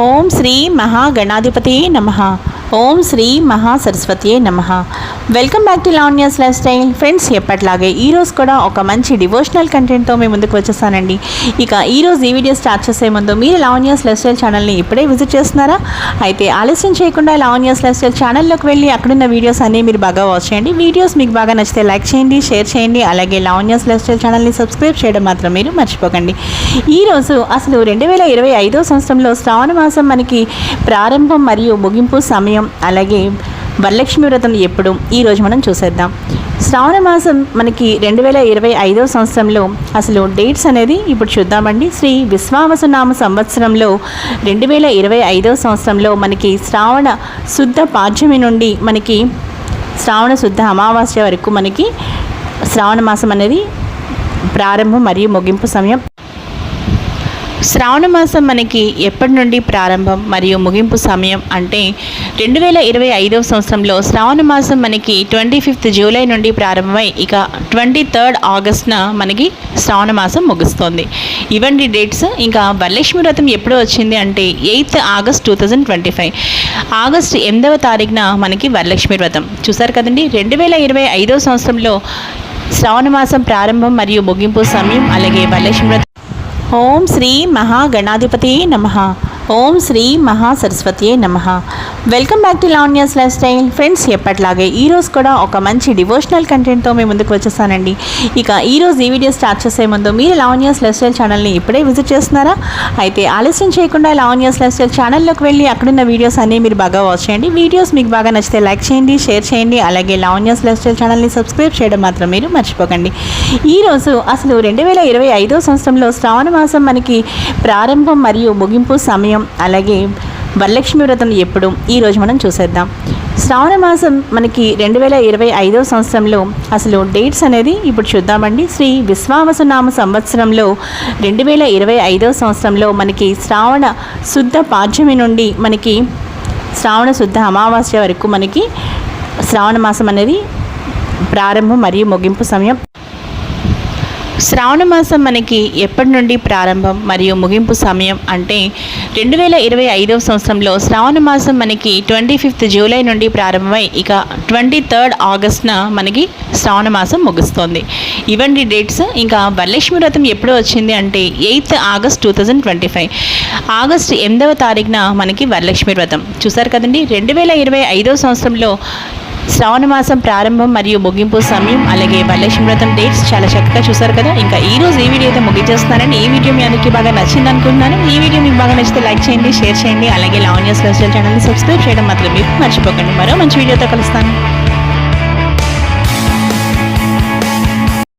ఓం శ్రీ మహాగణాధిపతి నమ ఓం శ్రీ మహాసరస్వతియే నమ welcome back to Lavanya's lifestyle friends ఎప్పట్లాగే ఈరోజు కూడా ఒక మంచి డివోషనల్ కంటెంట్తో మేము ముందుకు వచ్చేసానండి. ఇక ఈరోజు ఈ వీడియో స్టార్ట్ చేసే ముందు మీరు లావన్యాస్ లైఫ్ స్టైల్ ఛానల్ని ఇప్పుడే విజిట్ చేస్తున్నారా? అయితే ఆలస్యం చేయకుండా లావన్యాస్ లైఫ్ స్టైల్ ఛానల్లోకి వెళ్ళి అక్కడున్న వీడియోస్ అన్నీ మీరు బాగా వాచ్ చేయండి. వీడియోస్ మీకు బాగా నచ్చితే లైక్ చేయండి షేర్ చేయండి అలాగే లావన్యాస్ లైఫ్ స్టైల్ ఛానల్ని సబ్స్క్రైబ్ చేయడం మాత్రం మీరు మర్చిపోకండి. ఈరోజు అసలు రెండు వేల ఇరవై ఐదో సంవత్సరంలో శ్రావణ మాసం మనకి ప్రారంభం మరియు ముగింపు సమయం అలాగే వరలక్ష్మి వ్రతం ఎప్పుడు? ఈరోజు మనం చూసేద్దాం. శ్రావణ మాసం మనకి రెండు వేల ఇరవై ఐదో సంవత్సరంలో అసలు డేట్స్ అనేది ఇప్పుడు చూద్దామండి. శ్రీ విశ్వావసునామ సంవత్సరంలో రెండు వేల ఇరవై ఐదో సంవత్సరంలో మనకి శ్రావణ శుద్ధ పాఠ్యమి నుండి మనకి శ్రావణ శుద్ధ అమావాస్య వరకు మనకి శ్రావణ మాసం అనేది ప్రారంభం మరియు ముగింపు సమయం. శ్రావణ మాసం మనకి ఎప్పటి నుండి ప్రారంభం మరియు ముగింపు సమయం అంటే రెండు వేల ఇరవై ఐదవ సంవత్సరంలో శ్రావణ మాసం మనకి ట్వంటీ ఫిఫ్త్ జూలై నుండి ప్రారంభమై ఇక ట్వంటీ థర్డ్ ఆగస్ట్న మనకి శ్రావణ మాసం ముగుస్తుంది. ఇవండి డేట్స్ ఇంకా వరలక్ష్మి వ్రతం ఎప్పుడు వచ్చింది అంటే eighth August two thousand twenty five. August ఎనిమిదవ తారీఖున మనకి వరలక్ష్మి వ్రతం. చూసారు కదండి? రెండు వేల ఇరవై ఐదవ సంవత్సరంలో శ్రావణ మాసం ప్రారంభం మరియు ముగింపు సమయం అలాగే వరలక్ష్మి వ్రతం ఓం శ్రీ మహాగణాధిపతి నమ ఓం శ్రీ మహాసరస్వతియే నమ. Welcome back to Lavanya's lifestyle friends ఎప్పట్లాగే ఈరోజు కూడా ఒక మంచి డివోషనల్ కంటెంట్తో మేము ముందుకు వచ్చేసానండి. ఇక ఈరోజు ఈ వీడియో స్టార్ట్ చేసే ముందు మీరు లావణ్యాస్ లైఫ్ స్టైల్ ఛానల్ని ఇప్పుడే విజిట్ చేస్తున్నారా? అయితే ఆలస్యం చేయకుండా లావణ్యాస్ లైఫ్ స్టైల్ ఛానల్లోకి వెళ్ళి అక్కడున్న వీడియోస్ అన్నీ మీరు బాగా వాచ్ చేయండి. వీడియోస్ మీకు బాగా నచ్చితే లైక్ చేయండి షేర్ చేయండి అలాగే లావణ్యాస్ లైఫ్ స్టైల్ ఛానల్ని సబ్స్క్రైబ్ చేయడం మాత్రం మీరు మర్చిపోకండి. ఈరోజు అసలు రెండు వేల ఇరవై ఐదో సంవత్సరంలో శ్రావణ మాసం మనకి ప్రారంభం మరియు ముగింపు సమయం అలాగే వరలక్ష్మి వ్రతం ఎప్పుడు? ఈరోజు మనం చూసేద్దాం. శ్రావణ మాసం మనకి రెండు వేల ఇరవై ఐదో సంవత్సరంలో అసలు డేట్స్ అనేది ఇప్పుడు చూద్దామండి. శ్రీ విశ్వావసునామ సంవత్సరంలో రెండు వేల ఇరవై ఐదో సంవత్సరంలో మనకి శ్రావణ శుద్ధ పాఠ్యమి నుండి మనకి శ్రావణ శుద్ధ అమావాస్య వరకు మనకి శ్రావణ మాసం అనేది ప్రారంభం మరియు ముగింపు సమయం. శ్రావణ మాసం మనకి ఎప్పటి నుండి ప్రారంభం మరియు ముగింపు సమయం అంటే రెండు వేల ఇరవై ఐదవ సంవత్సరంలో శ్రావణ మాసం మనకి ట్వంటీ ఫిఫ్త్ జూలై నుండి ప్రారంభమై ఇక ట్వంటీ థర్డ్ ఆగస్ట్న మనకి శ్రావణ మాసం ముగుస్తుంది. ఇవండి డేట్స్ ఇంకా వరలక్ష్మి వ్రతం ఎప్పుడు వచ్చింది అంటే eighth August two thousand twenty five. August ఎనిమిదవ తారీఖున మనకి వరలక్ష్మి వ్రతం. చూసారు కదండి? రెండు వేల ఇరవై ఐదవ సంవత్సరంలో శ్రావణ మాసం ప్రారంభం మరియు ముగింపు సమయం అలాగే వరలక్ష్మి వ్రతం డేట్స్ చాలా చక్కగా చూసారు కదా. ఇంకా ఈ రోజు ఈ వీడియో అయితే ముగించేస్తున్నానండి. ఈ వీడియో మీ అందరికీ బాగా నచ్చింది అనుకుంటున్నాను. ఈ వీడియో మీకు బాగా నచ్చితే లైక్ చేయండి షేర్ చేయండి అలాగే లావణ్యస్ లైఫ్ ఛానల్ని సబ్స్క్రైబ్ చేయడం మాత్రం మీరు మర్చిపోకండి. మరో మంచి వీడియోతో కలుస్తాను.